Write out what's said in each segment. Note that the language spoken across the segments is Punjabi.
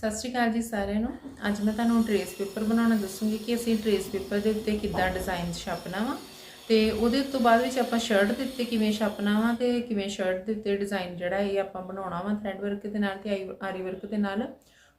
ਸਤਿ ਸ਼੍ਰੀ ਅਕਾਲ ਜੀ ਸਾਰਿਆਂ ਨੂੰ। ਅੱਜ ਮੈਂ ਤੁਹਾਨੂੰ ਟਰੇਸ ਪੇਪਰ ਬਣਾਉਣਾ ਦੱਸੂਗੀ ਕਿ ਅਸੀਂ ਟਰੇਸ ਪੇਪਰ ਦੇ ਉੱਤੇ ਕਿੱਦਾਂ ਡਿਜ਼ਾਈਨ ਛਾਪਣਾ ਵਾ। ਤੇ ਉਹਦੇ ਤੋਂ ਬਾਅਦ ਵਿੱਚ ਆਪਾਂ ਸ਼ਰਟ ਦੇ ਉੱਤੇ ਕਿਵੇਂ ਛਾਪਣਾ ਵਾ ਤੇ ਕਿਵੇਂ ਸ਼ਰਟ ਦੇ ਉੱਤੇ ਡਿਜ਼ਾਈਨ ਜਿਹੜਾ ਇਹ ਆਪਾਂ ਬਣਾਉਣਾ ਵਾ ਥ੍ਰੈਡ ਵਰਕ ਦੇ ਨਾਲ ਤੇ ਆਈ- ਆਰੀ ਵਰਕ ਦੇ ਨਾਲ।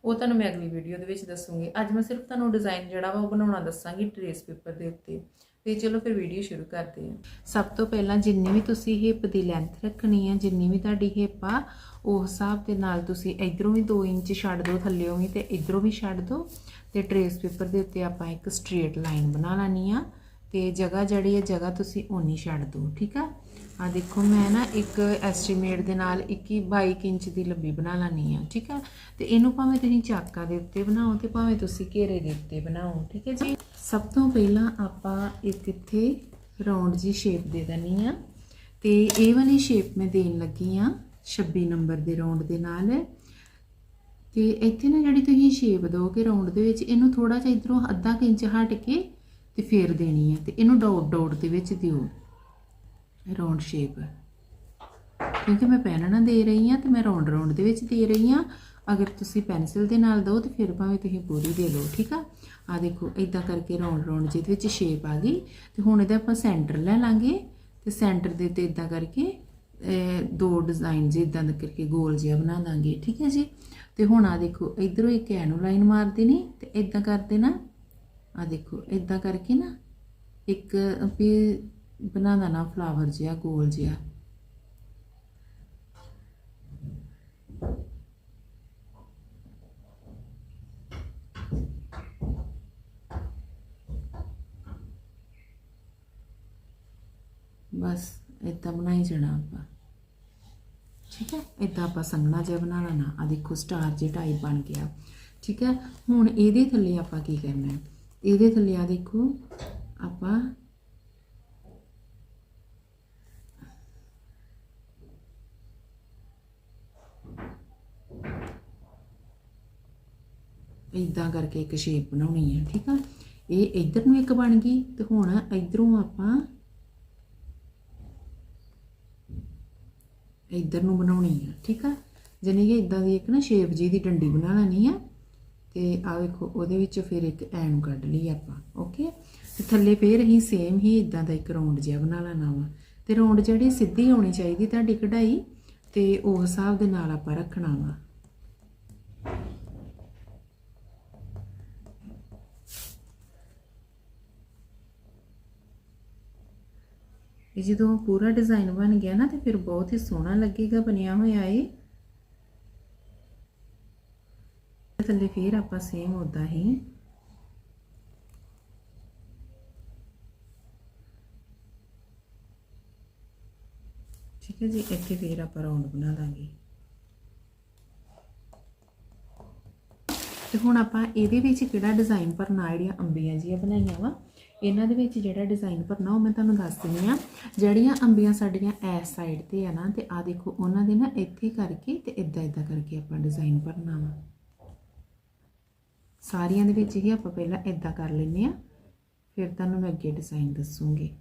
ਉਹ ਤੁਹਾਨੂੰ ਮੈਂ ਅਗਲੀ ਵੀਡੀਓ ਦੇ ਵਿੱਚ ਦੱਸੂਗੀ। ਅੱਜ ਮੈਂ ਸਿਰਫ ਤੁਹਾਨੂੰ ਡਿਜ਼ਾਈਨ ਜਿਹੜਾ ਵਾ ਉਹ ਬਣਾਉਣਾ ਦੱਸਾਂਗੀ ਟਰੇਸ ਪੇਪਰ ਦੇ ਉੱਤੇ। ਤੇ ਚਲੋ ਫਿਰ ਵੀਡੀਓ ਸ਼ੁਰੂ ਕਰਦੇ ਹਾਂ। ਸਭ ਤੋਂ ਪਹਿਲਾਂ ਜਿੰਨੀ ਵੀ ਤੁਸੀਂ ਹਿੱਪ ਦੀ ਲੈਂਥ ਰੱਖਣੀ ਹੈ ਜਿੰਨੀ ਵੀ ਤੁਹਾਡੀ ਹਿੱਪ ਆ ਉਸ ਹਿਸਾਬ ਦੇ ਨਾਲ ਤੁਸੀਂ ਇਧਰੋਂ ਵੀ 2 ਇੰਚ ਛੱਡ ਦਿਓ ਥੱਲੇੋਂ ਵੀ ਤੇ ਇਧਰੋਂ ਵੀ ਛੱਡ ਦਿਓ ਤੇ ਟਰੇਸ ਪੇਪਰ ਦੇ ਉੱਤੇ ਆਪਾਂ ਇੱਕ ਸਟ੍ਰੇਟ ਲਾਈਨ ਬਣਾ ਲੈਣੀ ਆ। ਤੇ ਜਗ੍ਹਾ ਜਿਹੜੀ ਹੈ, ਜਗ੍ਹਾ ਤੁਸੀਂ ਓਨੀ ਛੱਡ ਦਿਓ, ਠੀਕ ਆ? ਆ ਦੇਖੋ, ਮੈਂ ਨਾ ਇੱਕ ਐਸਟੀਮੇਟ ਦੇ ਨਾਲ 21 22 ਇੰਚ ਦੀ ਲੰਬੀ ਬਣਾ ਲੈਣੀ ਆ ਠੀਕ ਆ? ਤੇ ਇਹਨੂੰ ਭਾਵੇਂ ਤੁਸੀਂ ਚਾਕਾਂ ਦੇ ਉੱਤੇ ਬਣਾਓ ਤੇ ਭਾਵੇਂ ਤੁਸੀਂ ਘੇਰੇ ਦੇ ਉੱਤੇ ਬਣਾਓ, ਠੀਕ ਹੈ ਜੀ? ਸਭ ਤੋਂ ਪਹਿਲਾਂ ਆਪਾਂ ਇੱਕ ਇੱਥੇ ਰਾਉਂਡ ਜੀ ਸ਼ੇਪ ਦੇ ਦੇਣੀ ਆ ਤੇ ਇਹ ਵਾਲੀ ਸ਼ੇਪ ਮੈਂ ਦੇਣ ਲੱਗੀ ਆ 26 ਨੰਬਰ ਦੇ ਰਾਉਂਡ ਦੇ ਨਾਲ। ਤੇ ਇੱਥੇ ਨਾ ਜਿਹੜੀ ਤੁਸੀਂ ਸ਼ੇਪ ਦੋਗੇ ਰਾਉਂਡ ਦੇ ਵਿੱਚ, ਇਹਨੂੰ ਥੋੜਾ ਜਿਹਾ ਇਧਰੋਂ ਅੱਧਾ ਕੁ ਇੰਚ ਹਟ ਕੇ ਤੇ ਫੇਰ ਦੇਣੀ ਹੈ ਤੇ ਇਹਨੂੰ ਡਾਟ ਡਾਟ ਦੇ ਵਿੱਚ ਦਿਓ। ਰਾਉਂਡ ਸ਼ੇਪ ਕਿਉਂਕਿ ਮੈਂ ਪੈਨ ਨਾ ਦੇ ਰਹੀ ਹਾਂ ਤੇ ਮੈਂ ਰਾਉਂਡ ਰਾਉਂਡ ਦੇ ਵਿੱਚ ਦੇ ਰਹੀ ਹਾਂ ਅਗਰ ਤੁਸੀਂ ਪੈਨਸਿਲ ਦੇ ਨਾਲ ਦੋ ਤੇ ਫਿਰ ਭਾਵੇਂ ਤੁਸੀਂ ਪੂਰੀ ਦੇ ਲਓ, ਠੀਕ ਆ? ਆ ਦੇਖੋ ਇਦਾਂ ਕਰਕੇ ਰਾਉਂਡ ਰਾਉਂਡ ਜਿਹਦੇ ਵਿੱਚ ਸ਼ੇਪ ਆ ਗਈ। ਤੇ ਹੁਣ ਇਹਦਾ ਆਪਾਂ ਸੈਂਟਰ ਲੈ ਲਾਂਗੇ ਤੇ ਸੈਂਟਰ ਦੇ ਤੇ ਇਦਾਂ ਕਰਕੇ ਦੋ ਡਿਜ਼ਾਈਨ ਜੇ ਇਦਾਂ ਕਰਕੇ ਗੋਲ ਜਿਹਾ ਬਣਾ ਦਾਂਗੇ, ਠੀਕ ਹੈ ਜੀ? ਤੇ ਹੁਣ ਆ ਦੇਖੋ, ਇਧਰੋਂ ਇੱਕ ਐਨੋ ਲਾਈਨ ਮਾਰ ਦੇਣੀ ਤੇ ਇਦਾਂ ਕਰ ਦੇਣਾ। ਆ ਦੇਖੋ ਇਦਾਂ ਕਰਕੇ ਨਾ ਇੱਕ ਵੀ ਬਣਾ ਦੇਣਾ ਫਲਾਵਰ ਜਿਹਾ, ਗੋਲ ਜਿਹਾ। ਬਸ ਇਦਾਂ ਬਣਾਈ ਜਾਣਾ ਆਪਾਂ। ਠੀਕ ਹੈ? ਇਦਾਂ ਆਪਾਂ ਸੰਘਣਾ ਜਿਹਾ ਬਣਾ ਲੈਣਾ। ਆ ਦੇਖੋ ਸਟਾਰ ਜਿਹਾ ਟਾਈਪ ਬਣ ਗਿਆ। ਠੀਕ ਹੈ? ਹੁਣ ਇਹਦੇ ਥੱਲੇ ਆਪਾਂ ਕੀ ਕਰਨਾ ਹੈ? ਇਹਦੇ ਥੱਲੇ ਆ ਦੇਖੋ, ਆਪਾਂ ਇਦਾਂ ਕਰਕੇ ਇੱਕ ਸ਼ੇਪ ਬਣਾਉਣੀ ਹੈ ਠੀਕ ਆ? ਇਹ ਇੱਧਰ ਨੂੰ ਇੱਕ ਬਣ ਗਈ ਤੇ ਹੁਣ ਇੱਧਰੋਂ ਆਪਾਂ ਇੱਧਰ ਨੂੰ ਬਣਾਉਣੀ ਆ, ਠੀਕ ਆ? ਜਾਣੀ ਕਿ ਇਦਾਂ ਦੀ ਇੱਕ ਨਾ ਸ਼ੇਪ ਜੀ ਦੀ ਡੰਡੀ ਬਣਾ ਲੈਣੀ ਆ। ਤੇ ਆ ਵੇਖੋ, ਉਹਦੇ ਵਿੱਚੋਂ ਫਿਰ ਇੱਕ ਐਨ ਕੱਢ ਲਈ ਆਪਾਂ ਓਕੇ ਤੇ ਥੱਲੇ ਫੇਰ ਅਸੀਂ ਸੇਮ ਹੀ ਇਦਾਂ ਦਾ ਇੱਕ ਰਾਉਂਡ ਜਿਹਾ ਬਣਾ ਲੈਣਾ ਵਾ। ਤੇ ਰਾਉਂਡ ਜਿਹੜੀ ਸਿੱਧੀ ਹੋਣੀ ਚਾਹੀਦੀ ਤੁਹਾਡੀ ਕਢਾਈ, ਤੇ ਉਸ ਹਿਸਾਬ ਦੇ ਨਾਲ ਆਪਾਂ ਰੱਖਣਾ ਵਾ। ਇਹ ਜਦੋਂ ਪੂਰਾ ਡਿਜ਼ਾਈਨ ਬਣ ਗਿਆ ਨਾ, ਤੇ ਫਿਰ ਬਹੁਤ ਹੀ ਸੋਹਣਾ ਲੱਗੇਗਾ, ਬਣਿਆ ਹੋਇਆ ਇਹ। ਥੱਲੇ ਫੇਰ ਆਪਾਂ ਸੇਮ ਉਦਾਂ ਹੀ ਠੀਕ ਹੈ ਜੀ, ਇੱਥੇ ਫੇਰ ਆਪਾਂ ਰਾਉਂਡ ਬਣਾ ਦਾਂਗੇ ਤੇ ਹੁਣ ਆਪਾਂ ਇਹਦੇ ਵਿੱਚ ਕਿਹੜਾ ਡਿਜ਼ਾਈਨ ਭਰਨਾ, ਜਿਹੜੀਆਂ ਅੰਬੀਆਂ ਜੀਆਂ ਬਣਾਈਆਂ ਵਾ, ਇਹਨਾਂ ਦੇ ਵਿੱਚ ਜਿਹੜਾ ਡਿਜ਼ਾਈਨ ਭਰਨਾ, ਉਹ ਮੈਂ ਤੁਹਾਨੂੰ ਦੱਸ ਦਿੰਦੀ ਆ ਜਿਹੜੀਆਂ ਅੰਬੀਆਂ ਸਾਡੀਆਂ ਐਸ ਸਾਈਡ ਤੇ ਆ ਨਾ, ਤੇ ਆ ਦੇਖੋ, ਉਹਨਾਂ ਦੇ ਨਾ ਇੱਥੇ ਕਰਕੇ ਤੇ ਇਦਾਂ ਇਦਾਂ ਕਰਕੇ ਆਪਾਂ ਡਿਜ਼ਾਈਨ ਭਰਨਾ ਵਾ। ਸਾਰੀਆਂ ਦੇ ਵਿੱਚ ਹੀ ਆਪਾਂ ਪਹਿਲਾਂ ਇਦਾਂ ਕਰ ਲੈਨੇ ਆ ਫਿਰ ਤੁਹਾਨੂੰ ਮੈਂ ਅੱਗੇ ਡਿਜ਼ਾਈਨ ਦੱਸੂਗੀ।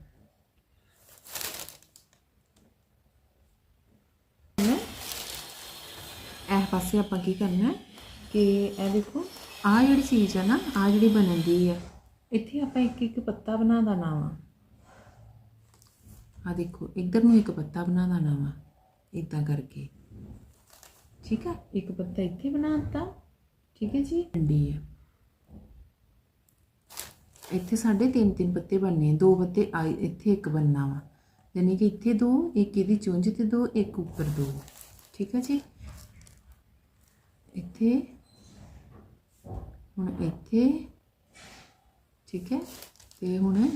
ਇਹ ਪਾਸੇ ਆਪਾਂ ਕੀ ਕਰਨਾ ਕਿ ਇਹ ਦੇਖੋ ਆ ਜਿਹੜੀ ਚੀਜ਼ ਆ ਨਾ ਆ ਜਿਹੜੀ ਬਣਦੀ ਆ, ਇੱਥੇ ਆਪਾਂ ਇੱਕ ਇੱਕ ਪੱਤਾ ਬਣਾ ਦੇਣਾ ਵਾ। ਆ ਦੇਖੋ, ਇੱਧਰ ਨੂੰ ਇੱਕ ਪੱਤਾ ਬਣਾ ਦੇਣਾ ਵਾ ਇਦਾਂ ਕਰਕੇ। ਠੀਕ ਆ? ਇੱਕ ਪੱਤਾ ਇੱਥੇ ਬਣਾ ਦਿੱਤਾ। ਠੀਕ ਹੈ ਜੀ? ਡੰਡੀ ਆ। ਇੱਥੇ ਸਾਡੇ ਤਿੰਨ ਤਿੰਨ ਪੱਤੇ ਬਣਨੇ ਦੋ ਪੱਤੇ ਆ ਇੱਥੇ ਇੱਕ ਬਣਨਾ ਵਾ। ਯਾਨੀ ਕਿ ਇੱਥੇ ਦੋ, ਇੱਕ ਇਹਦੀ ਚੁੰਝ ਤੇ ਦੋ, ਇੱਕ ਉੱਪਰ ਦੋ। ਠੀਕ ਹੈ ਜੀ? ਇੱਥੇ, ਹੁਣ ਇੱਥੇ, ਠੀਕ ਹੈ? ਤੇ ਹੁਣ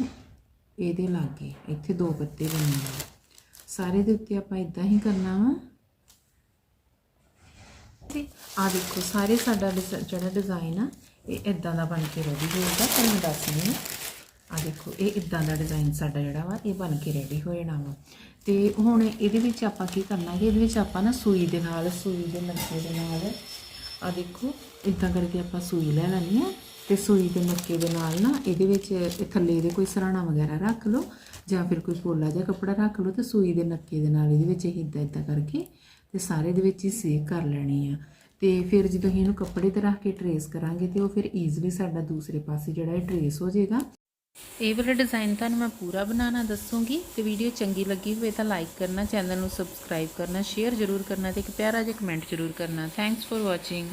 ਇਹਦੇ ਲਾਗੇ, ਇੱਥੇ ਦੋ ਪੱਤੇ ਬਣਨੇ ਆ। ਸਾਰੇ ਦੇ ਉੱਤੇ ਆਪਾਂ ਇਦਾਂ ਹੀ ਕਰਨਾ ਵਾ। ਤੇ ਆ ਦੇਖੋ, ਸਾਰੇ ਸਾਡਾ ਡਿਜ਼- ਜਿਹੜਾ ਡਿਜ਼ਾਈਨ ਆ ਇਹ ਇਦਾਂ ਦਾ ਬਣ ਕੇ ਰੈਡੀ ਹੋਏਗਾ ਤੁਹਾਨੂੰ ਦੱਸਦੀ ਹਾਂ। ਆ ਦੇਖੋ, ਇਹ ਇਦਾਂ ਦਾ ਡਿਜ਼ਾਈਨ ਸਾਡਾ ਜਿਹੜਾ ਵਾ, ਇਹ ਬਣ ਕੇ ਰੈਡੀ ਹੋ ਜਾਣਾ ਵਾ। ਤੇ ਹੁਣ ਇਹਦੇ ਵਿੱਚ ਆਪਾਂ ਕੀ ਕਰਨਾ ਕਿ ਇਹਦੇ ਵਿੱਚ ਆਪਾਂ ਨਾ ਸੂਈ ਦੇ ਨਾਲ, ਸੂਈ ਦੇ ਨੱਕੇ ਦੇ ਨਾਲ ਆ ਦੇਖੋ ਇਦਾਂ ਕਰਕੇ ਆਪਾਂ ਸੂਈ ਲੈ ਲੈਣੀ ਆ ਤੇ ਸੂਈ ਦੇ ਨੱਕੇ ਦੇ ਨਾਲ ਨਾ ਇਹਦੇ ਵਿੱਚ ਥੱਲੇ ਦੇ ਕੋਈ ਸਰਾਣਾ ਵਗੈਰਾ ਰੱਖ ਲਓ, ਜਾਂ ਫਿਰ ਕੋਈ ਪੋਲਾ ਜਿਹਾ ਕੱਪੜਾ ਰੱਖ ਲਓ ਤੇ ਸੂਈ ਦੇ ਨੱਕੇ ਦੇ ਨਾਲ ਇਹਦੇ ਵਿੱਚ ਇਦਾਂ ਇਦਾਂ ਕਰਕੇ ਤੇ ਸਾਰੇ ਦੇ ਵਿੱਚ ਹੀ ਸੇਕ ਕਰ ਲੈਣੀ ਆ। ਤੇ ਫਿਰ ਜਦੋਂ ਅਸੀਂ ਇਹਨੂੰ ਕੱਪੜੇ ਤੇ ਰੱਖ ਕੇ ਟਰੇਸ ਕਰਾਂਗੇ ਤੇ ਉਹ ਫਿਰ ਈਜ਼ੀਲੀ ਸਾਡਾ ਦੂਸਰੇ ਪਾਸੇ ਜਿਹੜਾ ਹੈ ਟਰੇਸ ਹੋ ਜਾਏਗਾ। ਇਹ ਵਾਲਾ ਡਿਜ਼ਾਈਨ ਤੁਹਾਨੂੰ ਮੈਂ ਪੂਰਾ ਬਣਾਉਣਾ ਦੱਸੂਗੀ ਤੇ ਵੀਡੀਓ ਚੰਗੀ ਲੱਗੀ ਹੋਵੇ ਤਾਂ ਲਾਈਕ ਕਰਨਾ ਚੈਨਲ ਨੂੰ ਸਬਸਕ੍ਰਾਈਬ ਕਰਨਾ ਸ਼ੇਅਰ ਜ਼ਰੂਰ ਕਰਨਾ ਤੇ ਇੱਕ ਪਿਆਰਾ ਜਿਹਾ ਕਮੈਂਟ ਜ਼ਰੂਰ ਕਰਨਾ। Thanks for watching